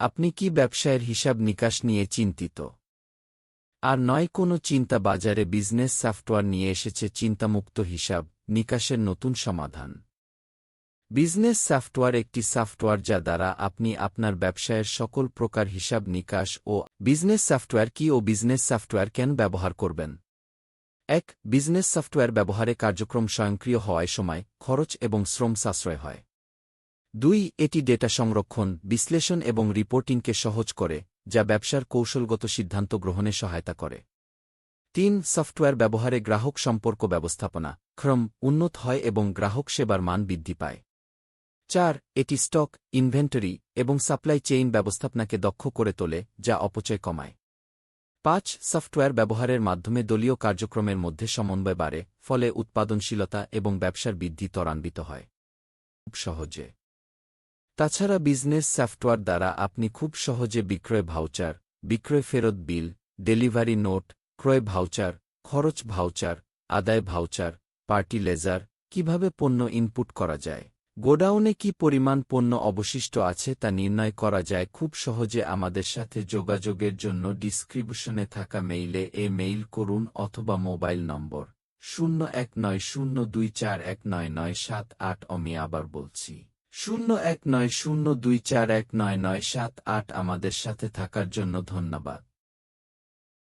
আপনি কি ব্যবসায়ের হিসাব নিকাশ নিয়ে চিন্তিত? আর নয়, কোনো চিন্তা বাজারে বিজনেস সফটওয়্যার নিয়ে এসেছে চিন্তামুক্ত হিসাব নিকাশের নতুন সমাধান। বিজনেস সফটওয়্যার একটি সফটওয়্যার যা দ্বারা আপনি আপনার ব্যবসায়ের সকল প্রকার হিসাব নিকাশ ও বিজনেস সফটওয়্যার কি ও বিজনেস সফটওয়্যার কেন ব্যবহার করবেন? এক, বিজনেস সফটওয়্যার ব্যবহারে কার্যক্রম স্বয়ংক্রিয় হওয়ায় সময়, খরচ এবং শ্রম সাশ্রয় হয়। দুই, এটি ডেটা সংরক্ষণ, বিশ্লেষণ এবং রিপোর্টিংকে সহজ করে, যা ব্যবসার কৌশলগত সিদ্ধান্ত গ্রহণে সহায়তা করে। তিন, সফটওয়্যার ব্যবহারে গ্রাহক সম্পর্ক ব্যবস্থাপনা, ক্রম, উন্নত হয় এবং গ্রাহক সেবার মান বৃদ্ধি পায়। চার, এটি স্টক, ইনভেন্টরি এবং সাপ্লাই চেইন ব্যবস্থাপনাকে দক্ষ করে তোলে, যা অপচয় কমায়। পাঁচ, সফটওয়্যার ব্যবহারের মাধ্যমে দলীয় কার্যক্রমের মধ্যে সমন্বয় বাড়ে, ফলে উৎপাদনশীলতা এবং ব্যবসার বৃদ্ধি ত্বরান্বিত হয়। খুব সহজে। তাছাড়া বিজনেস সফটওয়্যার দ্বারা আপনি খুব সহজে বিক্রয় ভাউচার, বিক্রয় ফেরত বিল, ডেলিভারি নোট, ক্রয় ভাউচার, খরচ ভাউচার, আদায় ভাউচার, পার্টি লেজার, কীভাবে পণ্য ইনপুট করা যায়, গোডাউনে কি পরিমাণ পণ্য অবশিষ্ট আছে তা নির্ণয় করা যায়, খুব সহজে আমাদের সাথে যোগাযোগের জন্য ডিসক্রিপশনে থাকা মেইলে এ মেইল করুন অথবা মোবাইল নম্বর শূন্য এক নয় শূন্য দুই চার এক নয় নয় সাত আট আমি আবার বলছি। শূন্য এক নয় শূন্য দুই চার এক নয় নয় সাত আট আমাদের সাথে থাকার জন্য ধন্যবাদ।